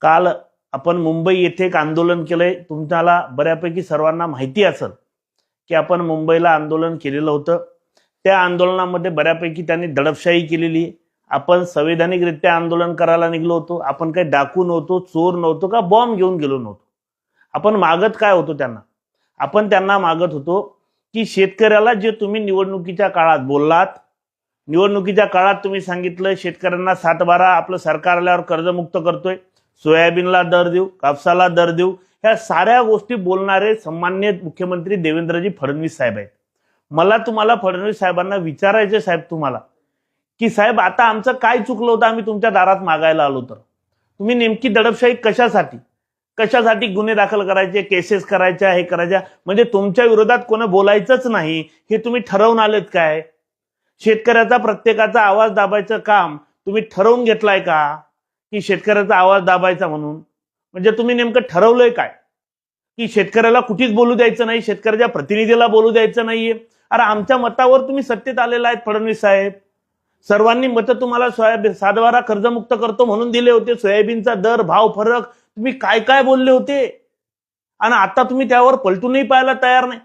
काल आपण मुंबई येथे एक आंदोलन केलंय. तुमच्याला बऱ्यापैकी सर्वांना माहिती असेल की आपण मुंबईला आंदोलन केलेलं होतं. त्या आंदोलनामध्ये बऱ्यापैकी त्यांनी दडपशाही केलेली. आपण संवैधानिकरित्या आंदोलन करायला निघलो होतो. आपण काही डाकू नव्हतो चोर नव्हतो का बॉम्ब घेऊन गेलो नव्हतो. आपण मागत काय होतो त्यांना? आपण त्यांना मागत होतो की शेतकऱ्याला जे तुम्ही निवडणुकीच्या काळात बोललात निवडणुकीच्या काळात तुम्ही सांगितलं शेतकऱ्यांना सात बारा आपलं सरकार आल्यावर कर्जमुक्त करतोय. सोयाबीनला दर देऊ कापसाला दर देऊ ह्या साऱ्या गोष्टी बोलणारे सन्मान्य मुख्यमंत्री देवेंद्रजी फडणवीस साहेब आहेत. मला तुम्हाला फडणवीस साहेबांना विचारायचे साहेब तुम्हाला की साहेब आता आमचं काय चुकलं होतं? आम्ही तुमच्या दारात मागायला आलो तर तुम्ही नेमकी दडपशाही कशासाठी? कशासाठी गुन्हे दाखल करायचे केसेस करायच्या हे करायच्या? म्हणजे तुमच्या विरोधात कोण बोलायचंच नाही हे तुम्ही ठरवून आलेत काय? शेतकऱ्याचा प्रत्येकाचा आवाज दाबायचं काम तुम्ही ठरवून घेतलाय का? की शेतकऱ्याचा आवाज दाबायचा म्हणून? म्हणजे तुम्ही नेमकं ठरवलंय काय? की शेतकऱ्याला कुठेच बोलू द्यायचं नाही शेतकऱ्याच्या प्रतिनिधीला बोलू द्यायचं नाहीये? अरे आमच्या मतावर तुम्ही सत्तेत आलेला आहेत फडणवीस साहेब. सर्वांनी मतं तुम्हाला सोयाबीन सातबारा कर्जमुक्त करतो म्हणून दिले होते. सोयाबीनचा दर भाव फरक तुम्ही काय काय बोलले होते? आणि आता तुम्ही त्यावर पलटूनही पाहायला तयार नाही.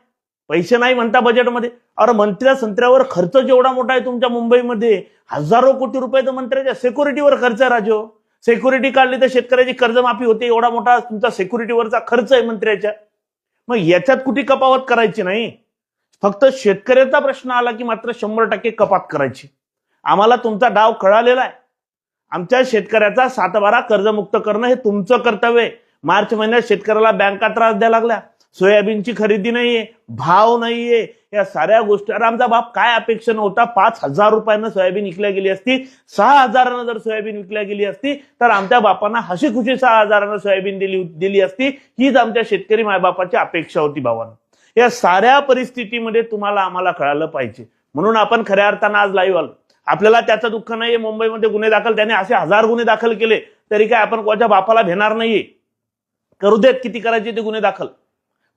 पैसे नाही म्हणता बजेटमध्ये. अरे मंत्र्या संत्र्यावर खर्च जेवढा मोठा आहे तुमच्या मुंबईमध्ये हजारो कोटी रुपये तर मंत्र्याच्या सेक्युरिटीवर खर्च आहे राजो. सेक्युरिटी काढली तर शेतकऱ्याची कर्जमाफी होते. एवढा मोठा तुमचा सेक्युरिटीवरचा खर्च आहे मंत्र्याच्या मग याच्यात कुठे कपावत करायची नाही? फक्त शेतकऱ्याचा प्रश्न आला की मात्र शंभर टक्के कपात करायची. आम्हाला तुमचा डाव कळालेला आहे. आमच्या शेतकऱ्याचा सातबारा कर्जमुक्त करणं हे तुमचं कर्तव्य आहे. मार्च महिन्यात शेतकऱ्याला बँका त्रास द्यायला लागल्या. सोयाबीनची खरेदी नाहीये भाव नाहीये या साऱ्या गोष्टी. अरे आमचा बाप काय अपेक्षा नव्हता? पाच हजार रुपयानं सोयाबीन विकल्या गेली असती. सहा हजारानं जर सोयाबीन विकल्या गेली असती तर आमच्या बापांना हशी खुशी सहा हजारानं सोयाबीन दिली दिली असती. हीच आमच्या शेतकरी मायबापाची अपेक्षा होती भावानं. या साऱ्या परिस्थितीमध्ये तुम्हाला आम्हाला कळालं पाहिजे. म्हणून आपण खऱ्या अर्थानं आज लाईव्ह आलो. आपल्याला त्याचं दुःख नाहीये. मुंबईमध्ये गुन्हे दाखल त्याने असे हजार गुन्हे दाखल केले तरी काय आपण कोणाच्या बापाला भेणार नाहीये? करू देत किती करायचे ते गुन्हे दाखल?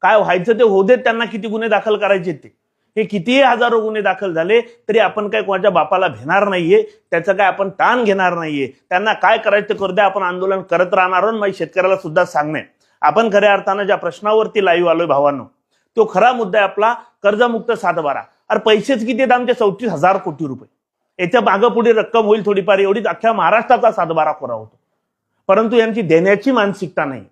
काय व्हायचं ते होऊ देत त्यांना किती गुन्हे दाखल करायचे ते. हे कितीही हजारो गुन्हे दाखल झाले तरी आपण काय कोणाच्या बापाला भेणार नाहीये त्याचा काय आपण ताण घेणार नाहीये. त्यांना काय करायचं ते करू द्या आपण आंदोलन करत राहणार आहोत माझ्या शेतकऱ्याला सुद्धा सांगणे. आपण खऱ्या अर्थानं ज्या प्रश्नावरती लाईव्ह आलोय भावांनो तो खरा मुद्दा आहे आपला कर्जमुक्त सातबारा. अरे पैसेच किती आहेत आमचे? चौतीस हजार कोटी रुपये. याच्या मागं पुढे रक्कम होईल थोडीफार एवढीच अख्ख्या महाराष्ट्राचा सातबारा खोरा होतो. परंतु यांची देण्याची मानसिकता नाही.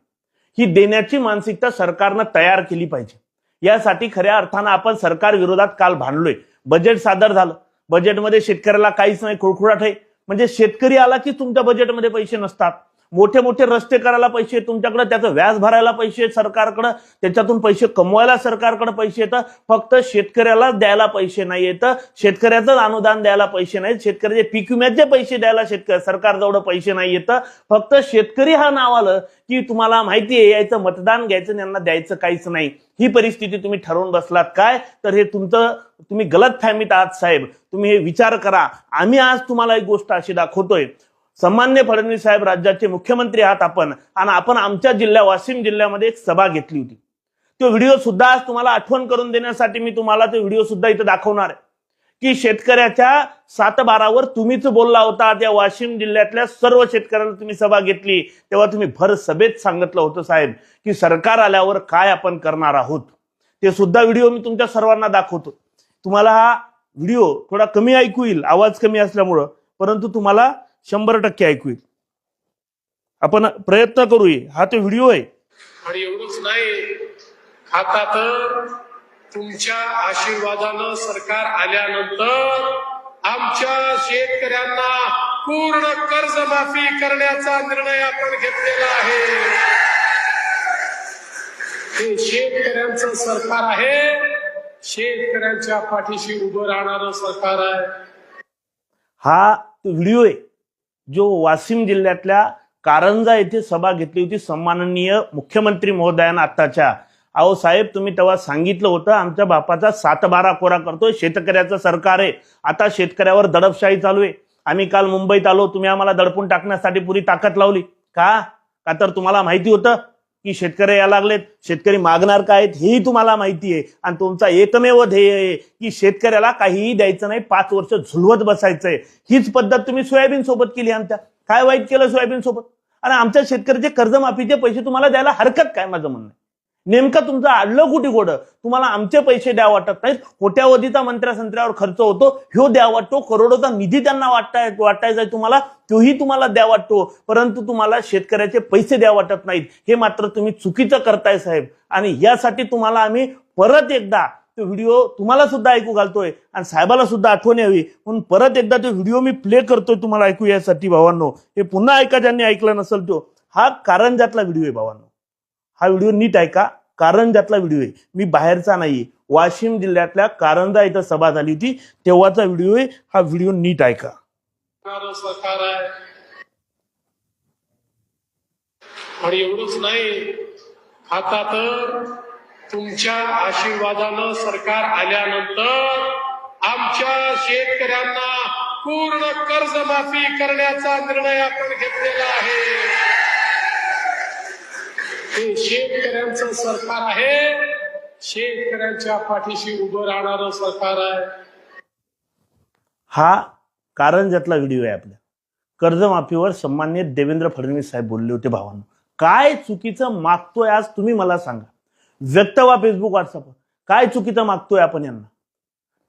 ही देण्याची मानसिकता सरकारनं तयार केली पाहिजे. यासाठी खऱ्या अर्थानं आपण सरकार विरोधात काल भांडलोय. बजेट सादर झालं. बजेटमध्ये शेतकऱ्याला काहीच नाही खुळखुळाट आहे. म्हणजे शेतकरी आला की तुमच्या बजेटमध्ये पैसे नसतात. मोठे मोठे रस्ते करायला पैसे आहेत तुमच्याकडे त्याचं व्याज भरायला पैसे आहेत सरकारकडं त्याच्यातून पैसे कमवायला सरकारकडे पैसे येतं फक्त शेतकऱ्याला द्यायला पैसे नाही येतं शेतकऱ्याचं अनुदान द्यायला पैसे नाहीत शेतकऱ्याचे पीक विम्याचे पैसे द्यायला शेतकरी सरकारजवळ पैसे नाही येतं फक्त शेतकरी हा नाव आलं की तुम्हाला माहिती आहे यायचं मतदान घ्यायचं यांना द्यायचं काहीच नाही. ही परिस्थिती तुम्ही ठरवून बसलात काय? तर हे तुमचं तुम्ही गलत फॅमित आहात साहेब. तुम्ही हे विचार करा. आम्ही आज तुम्हाला एक गोष्ट अशी दाखवतोय. सन्मान्य फडणवीस साहेब राज्याचे मुख्यमंत्री आहात आपण. आणि आपण आमच्या जिल्ह्या वाशिम जिल्ह्यामध्ये एक सभा घेतली होती. तो व्हिडिओ सुद्धा आज तुम्हाला आठवण करून देण्यासाठी मी तुम्हाला तो व्हिडिओ सुद्धा इथं दाखवणार आहे. की शेतकऱ्याच्या सातबारावर तुम्हीच बोलला होता त्या वाशिम जिल्ह्यातल्या सर्व शेतकऱ्यांना तुम्ही सभा घेतली. तेव्हा तुम्ही भर सभेत सांगितलं होतं साहेब की सरकार आल्यावर काय आपण करणार आहोत. ते सुद्धा व्हिडिओ मी तुमच्या सर्वांना दाखवतो. तुम्हाला हा व्हिडिओ थोडा कमी ऐकू येईल आवाज कमी असल्यामुळं. परंतु तुम्हाला शंभर टक्के ऐकू येईल. आपण प्रयत्न करूया. हा तो व्हिडिओ आहे. आणि एवढंच नाही आता तर तुमच्या आशीर्वादानं सरकार आल्यानंतर आमच्या शेतकऱ्यांना पूर्ण कर्जमाफी करण्याचा निर्णय आपण घेतलेला आहे. हे शेतकऱ्यांचं सरकार आहे. शेतकऱ्यांच्या पाठीशी उभं राहणारं सरकार आहे. हा तो व्हिडिओ आहे. जो वाशिम जिल्ह्यातल्या कारंजा येथे सभा घेतली होती सन्माननीय मुख्यमंत्री महोदयानं आत्ताच्या. अहो साहेब तुम्ही तेव्हा सांगितलं होतं आमच्या बापाचा सातबारा कोरा करतोय शेतकऱ्याचं सरकार आहे. आता शेतकऱ्यावर दडपशाही चालू आहे. आम्ही काल मुंबईत आलो तुम्ही आम्हाला दडपून टाकण्यासाठी पुरी ताकद लावली. का? का तर तुम्हाला माहिती होतं? की शेतकरी या लागलेत शेतकरी मागणार काय आहेत हेही तुम्हाला माहिती आहे. आणि तुमचा एकमेव ध्येय आहे की शेतकऱ्याला काहीही द्यायचं नाही पाच वर्ष झुलवत बसायचंय. हीच पद्धत तुम्ही सोयाबीन सोबत केली आमच्या. काय वाईट केलं सोयाबीन सोबत? आणि आमच्या शेतकऱ्याचे कर्जमाफीचे पैसे तुम्हाला द्यायला हरकत काय माझं म्हणणं नेमकं तुमचं आडलं कुठे गोड? तुम्हाला आमचे पैसे द्या वाटत नाहीत. कोट्यावधीचा मंत्र्यासंत्र्यावर खर्च होतो. ह्यो द्या वाटतो. करोडोचा निधी त्यांना वाटताय वाटायचा आहे तुम्हाला. तोही तुम्हाला द्या वाटतो. परंतु तुम्हाला शेतकऱ्याचे पैसे द्या वाटत नाहीत. हे मात्र तुम्ही चुकीचं करताय साहेब. आणि यासाठी तुम्हाला आम्ही परत एकदा तो व्हिडिओ तुम्हाला सुद्धा ऐकू घालतोय आणि साहेबाला सुद्धा आठवण यावी. म्हणून परत एकदा तो व्हिडिओ मी प्ले करतोय तुम्हाला ऐकू यासाठी भावांनो. हे पुन्हा ऐका ज्यांनी ऐकलं नसेल तो हा कारंजातला व्हिडिओ आहे भावांनो. हा व्हिडिओ नीट ऐका कारंजातला व्हिडिओ आहे मी बाहेरचा नाही वाशिम जिल्ह्यातल्या कारंजा इथं सभा झाली होती तेव्हाचा व्हिडिओ आहे हा व्हिडिओ नीट ऐका. सरकार आहे. आणि एवढंच नाही आता तर तुमच्या आशीर्वादानं सरकार आल्यानंतर आमच्या शेतकऱ्यांना पूर्ण कर्जमाफी करण्याचा निर्णय आपण घेतलेला आहे. हे शेतकऱ्यांचं सरकार आहे. शेतकऱ्यांच्या पाठीशी उभं राहणार सरकार आहे. हा कारंजातला व्हिडिओ आहे आपल्या कर्जमाफीवर सन्मान्य देवेंद्र फडणवीस साहेब बोलले होते भावांनो. काय चुकीचं मागतोय आज तुम्ही मला सांगा. व्यक्त व्हा फेसबुक व्हॉट्सअपवर काय चुकीचं मागतोय आपण यांना?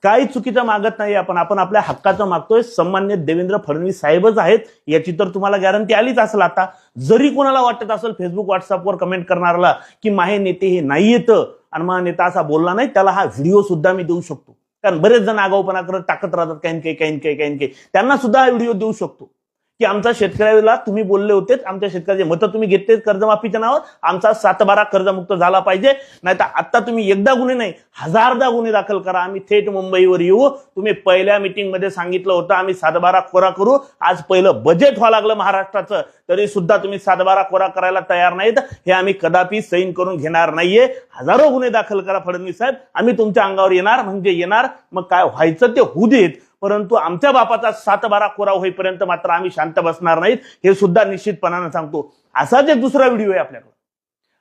काही चुकीचं मागत नाही आपण. आपण आपल्या हक्काचं मागतोय. सन्मान्य देवेंद्र फडणवीस साहेबच आहेत. याची तर तुम्हाला गॅरंटी आलीच असेल आता. जरी कोणाला वाटत असेल फेसबुक व्हॉट्सअपवर कमेंट करणाराला की माहे नेते हे नाही येतं आणि मग नेता असा बोलला नाही त्याला हा व्हिडिओ सुद्धा मी देऊ शकतो. कारण बरेच जण आगाऊपणा करत टाकत राहतात काही काही काही काही काही काही त्यांना सुद्धा हा व्हिडिओ देऊ शकतो. की आमच्या शेतकऱ्याला तुम्ही बोलले होतेच आमच्या शेतकऱ्याचे मतं तुम्ही घेतलेच कर्जमाफीच्या नावावर आमचा सातबारा कर्जमुक्त झाला पाहिजे. नाही तर आता तुम्ही एकदा गुन्हे नाही हजारदा गुन्हे दाखल करा. आम्ही थेट मुंबईवर येऊ. तुम्ही पहिल्या मिटिंगमध्ये सांगितलं होतं आम्ही सातबारा कोरा करू. आज पहिलं बजेट व्हावं लागलं महाराष्ट्राचं. तरी सुद्धा तुम्ही सातबारा कोरा करायला तयार नाहीत. हे आम्ही कदापि सैन करून घेणार नाहीये. हजारो गुन्हे दाखल करा फडणवीस साहेब. आम्ही तुमच्या अंगावर येणार म्हणजे येणार. मग काय व्हायचं ते होऊ देत. परंतु आमच्या बापाचा सात बारा कोरा होईपर्यंत मात्र आम्ही शांत बसणार नाहीत हे सुद्धा निश्चितपणानं सांगतो. असाच एक दुसरा व्हिडिओ आहे आपल्याकडे.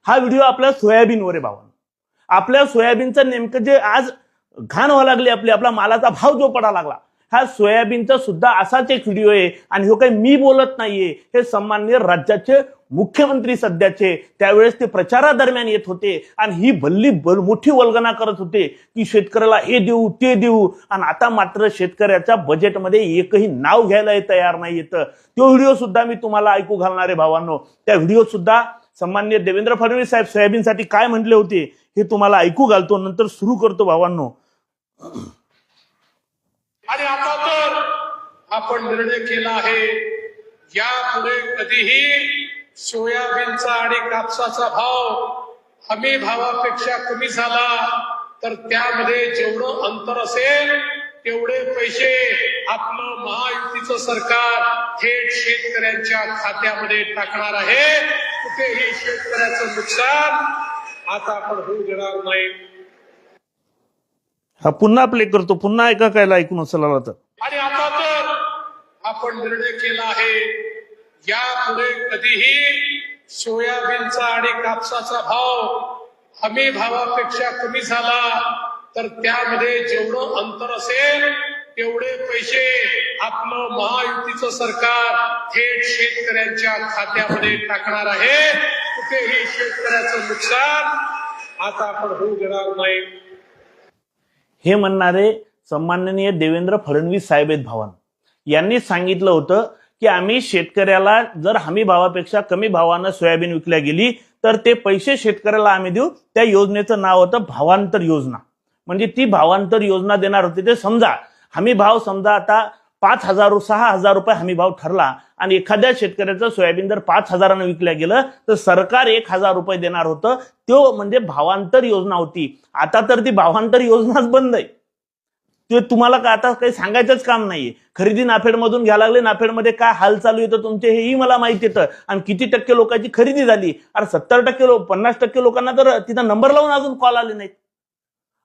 हा व्हिडिओ आपल्या सोयाबीनवर आहे भावानं. आपल्या सोयाबीनचं नेमकं जे आज घाण व्हावं लागली आपली आपला मालाचा भाव जो पडा लागला हा सोयाबीनचा सुद्धा असाच एक व्हिडिओ आहे. आणि हो काही मी बोलत नाहीये. हे सन्मान्य राज्याचे मुख्यमंत्री सध्याचे. त्यावेळेस ते प्रचारादरम्यान येत होते. आणि ही भल्ली ब- मोठी वल्गना करत होते. की शेतकऱ्याला हे देऊ ते देऊ. आणि आता मात्र शेतकऱ्याच्या बजेटमध्ये एकही नाव घ्यायला तयार नाही येतं. तो व्हिडिओ सुद्धा मी तुम्हाला ऐकू घालणार आहे भावांनो. त्या व्हिडिओ सुद्धा सन्मान्य देवेंद्र फडणवीस साहेब सोयाबीनसाठी काय म्हटले होते हे तुम्हाला ऐकू घालतो. नंतर सुरू करतो भावांनो. आणि आता तर आपण निर्णय केला आहे. यापुढे कधीही सोयाबीनचा आणि कापसाचा भाव हमी भावापेक्षा कमी झाला तर त्यामध्ये जेवढं अंतर असेल तेवढे पैसे आपलं महायुतीचं सरकार थेट शेतकऱ्यांच्या खात्यामध्ये टाकणार आहे. कुठेही शेतकऱ्याचं नुकसान आता आपण होऊ देणार नाही. हा पुन्हा प्ले करतो पुन्हा ऐका कायला ऐकून असेल तर आणि आता तर आपण निर्णय केला आहे. यापुढे कधीही सोयाबीनचा आणि कापसाचा भाव हमी भावापेक्षा कमी झाला तर त्यामध्ये जेवढं अंतर असेल तेवढे पैसे आपलं महायुतीचं सरकार थेट शेतकऱ्यांच्या खात्यामध्ये टाकणार आहे. कुठेही शेतकऱ्याचं नुकसान आता आपण होऊ देणार नाही. हे म्हणणारे सन्माननीय देवेंद्र फडणवीस साहेब आहेत भावान. यांनी सांगितलं होतं की आम्ही शेतकऱ्याला जर हमी भावापेक्षा कमी भावानं सोयाबीन विकल्या गेली तर ते पैसे शेतकऱ्याला आम्ही देऊ. त्या योजनेचं नाव होतं भावांतर योजना. म्हणजे ती भावांतर योजना देणार होती ते समजा. हमी भाव समजा आता पाच हजार सहा हजार रुपये हमी भाव ठरला आणि एखाद्या शेतकऱ्याचं सोयाबीन जर पाच हजारानं विकल्या गेलं तर सरकार एक हजार रुपये देणार होतं. तो म्हणजे भावांतर योजना होती. आता तर ती भावांतर योजनाच बंद आहे. ते तुम्हाला का आता काही सांगायचंच काम नाहीये. खरेदी नाफेडमधून घ्यायला लागले नाफेडमध्ये काय हाल चालू येतं तुमचे हेही मला माहिती येतं. आणि किती टक्के लोकांची खरेदी झाली? अरे सत्तर टक्के लोक पन्नास टक्के लोकांना तर तिथं नंबर लावून अजून कॉल आले नाहीत.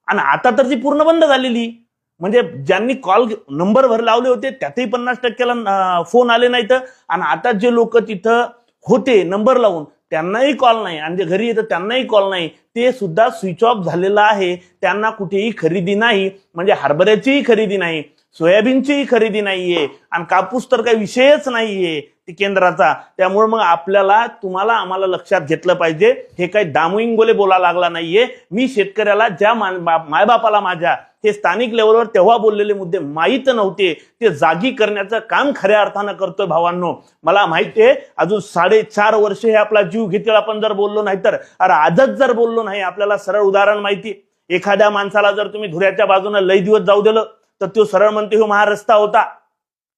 आणि आता तर ती पूर्ण बंद झालेली. म्हणजे ज्यांनी कॉल नंबरवर लावले होते त्यातही पन्नास टक्क्याला फोन आले नाहीत. आणि आता जे लोक तिथं होते नंबर लावून त्यांनाही कॉल नाही. आणि जे घरी येतं त्यांनाही कॉल नाही. ते सुद्धा स्विच ऑफ झालेलं आहे. त्यांना कुठेही खरेदी नाही. म्हणजे हरभऱ्याचीही खरेदी नाही. सोयाबीनचीही खरेदी नाहीये आणि कापूस तर काही विषयच नाहीये ती केंद्राचा. त्यामुळे मग आपल्याला तुम्हाला आम्हाला लक्षात घेतलं पाहिजे हे काही दामुइंगोले बोला लागला नाहीये. मी शेतकऱ्याला ज्या मायबापाला माझ्या हे स्थानिक लेवलवर तेव्हा बोललेले मुद्दे माहीत नव्हते. ते जागी करण्याचं काम खऱ्या अर्थानं करतोय भावांनो. मला माहिती आहे अजून साडेचार वर्ष हे आपला जीव घेतील आपण जर बोललो नाही तर. अरे आजच जर बोललो नाही आपल्याला सरळ उदाहरण माहिती. एखाद्या माणसाला जर तुम्ही धुऱ्याच्या बाजूने लय दिवस जाऊ दिलं तर तो सरळ म्हणते हो महारस्ता होता.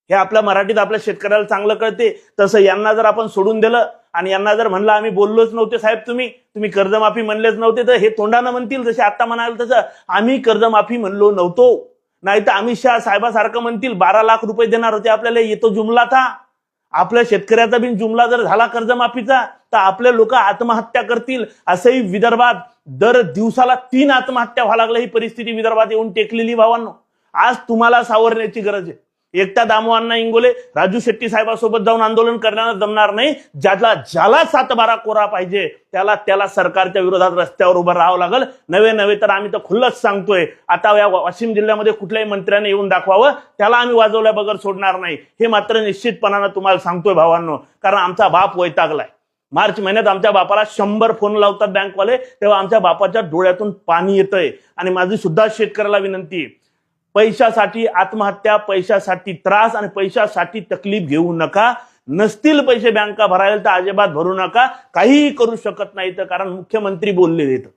हे आपल्या मराठीत आपल्या शेतकऱ्याला चांगलं कळते. तसं यांना जर आपण सोडून दिलं आणि यांना जर म्हणलं आम्ही बोललोच नव्हते साहेब तुम्ही तुम्ही कर्जमाफी म्हणलेच नव्हते तर हे तोंडानं म्हणतील. जसे आता म्हणाल तसं आम्ही कर्जमाफी म्हणलो नव्हतो. नाही तर अमित शहा साहेबासारखं म्हणतील बारा लाख रुपये देणार होते आपल्याला येतो जुमला था आपल्या शेतकऱ्याचा बिन जुमला जर झाला कर्जमाफीचा तर आपले लोक आत्महत्या करतील. असंही विदर्भात दर दिवसाला तीन आत्महत्या व्हायला लागल्या. ही परिस्थिती विदर्भात येऊन टेकलेली भावांनो. आज तुम्हाला सावरण्याची गरज आहे. एकटा दामोअण्णा इंगोले राजू शेट्टी साहेबांसोबत जाऊन आंदोलन करण्याला जमणार नाही. ज्याला ज्याला सातबारा कोरा पाहिजे त्याला त्याला सरकारच्या विरोधात रस्त्यावर उभं राहावं लागल. नवे नवे तर आम्ही तर खुल्लच सांगतोय. आता या वाशिम जिल्ह्यामध्ये कुठल्याही मंत्र्याने येऊन दाखवावं. त्याला आम्ही वाजवल्या बगर सोडणार नाही. हे मात्र निश्चितपणानं तुम्हाला सांगतोय भावांनो. कारण आमचा बाप वैतागलाय. मार्च महिन्यात आमच्या बापाला शंभर फोन लावतात बँकवाले. तेव्हा आमच्या बापाच्या डोळ्यातून पाणी येतंय. आणि माझी सुद्धा शेतकऱ्याला विनंती आहे. पैशासाठी आत्महत्या पैशासाठी त्रास आणि पैशासाठी तकलीफ घेऊ नका. नसतील पैसे बँका भरायला तर अजिबात भरू नका. काहीही करू शकत नाही तर कारण मुख्यमंत्री बोलले देत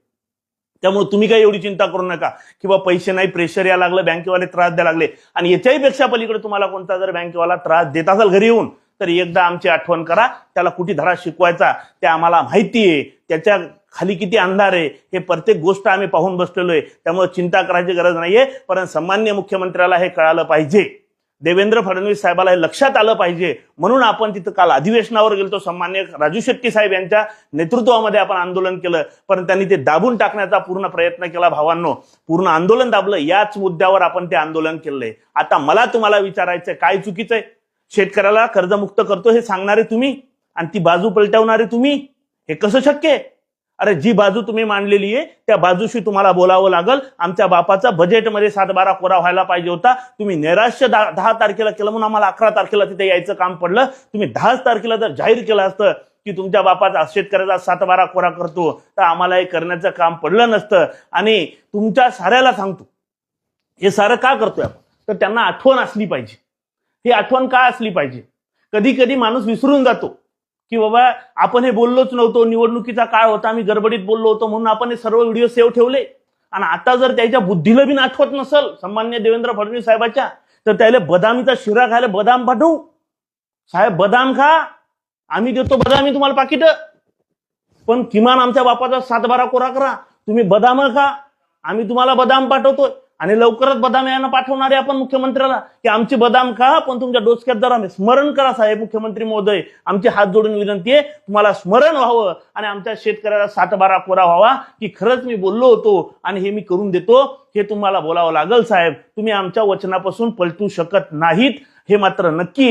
त्यामुळे तुम्ही काही एवढी चिंता करू नका. किंवा पैसे नाही प्रेशर या लागलं बँकेवाले त्रास द्यायला लागले. आणि याच्याही पेक्षा पलीकडे तुम्हाला कोणता जर बँकेवाला त्रास देत असेल घरी येऊन तर एकदा आमची आठवण करा त्याला कुठे धडा शिकवायचा ते आम्हाला माहिती आहे. त्याच्याखाली किती अंधार आहे हे प्रत्येक गोष्ट आम्ही पाहून बसलेलो आहे. त्यामुळे चिंता करायची गरज नाहीये पण सन्मान्य मुख्यमंत्र्याला हे कळालं पाहिजे. देवेंद्र फडणवीस साहेबाला हे लक्षात आलं पाहिजे. म्हणून आपण तिथं काल अधिवेशनावर गेलो सन्मान्य राजू शेट्टी साहेब यांच्या नेतृत्वामध्ये आपण आंदोलन केलं. पण त्यांनी ते दाबून टाकण्याचा पूर्ण प्रयत्न केला भावांनो. पूर्ण आंदोलन दाबलं याच मुद्द्यावर आपण ते आंदोलन केलंय. आता मला तुम्हाला विचारायचंय काय चुकीचं आहे शेतकऱ्याला कर्जमुक्त करतो हे सांगणारे तुम्ही आणि ती बाजू पलटवणारे तुम्ही हे कसं शक्य आहे? अरे जी बाजू तुम्ही मांडलेली आहे त्या बाजूशी तुम्हाला बोलावं लागल. आमच्या बापाचा बजेटमध्ये सात बारा कोरा व्हायला पाहिजे होता. तुम्ही नैराश्य दहा तारखेला केलं म्हणून आम्हाला अकरा तारखेला तिथे यायचं काम पडलं. तुम्ही दहाच तारखेला जर जाहीर केलं असतं की तुमच्या बापाचा शेतकऱ्याचा सात बारा कोरा करतो. तर आम्हाला हे करण्याचं काम पडलं नसतं. आणि तुमच्या साऱ्याला सांगतो. हे सारं का करतोय आपण? तर त्यांना आठवण असली पाहिजे. ही आठवण का असली पाहिजे? कधी कधी माणूस विसरून जातो की बाबा आपण हे बोललोच नव्हतो निवडणुकीचा काळ होता आम्ही गडबडीत बोललो होतो म्हणून आपण हे सर्व व्हिडिओ सेव्ह ठेवले. आणि आता जर त्याच्या बुद्धीला बी आठवत नसल सन्मान्य देवेंद्र फडणवीस साहेबाच्या तर त्याला बदामीचा शिरा खायला बदाम पाठवू. साहेब बदाम खा. आम्ही देतो बदामी तुम्हाला पाकिट. पण किमान आमच्या बापाचा सातबारा कोरा करा. तुम्ही बदाम खा. आम्ही तुम्हाला बदाम पाठवतोय. आणि लवकरच बदाम यांना पाठवणारे आपण मुख्यमंत्र्याला की आमची बदाम खा पण तुमच्या डोसक्यात जरा स्मरण करा साहेब मुख्यमंत्री महोदय. आमची हात जोडून विनंती आहे तुम्हाला स्मरण व्हावं आणि आमच्या शेतकऱ्याला सातबारा कोरा व्हावा की खरंच मी बोललो होतो आणि हे मी करून देतो हे तुम्हाला बोलावं लागेल साहेब. तुम्ही आमच्या वचनापासून पलटू शकत नाहीत हे मात्र नक्की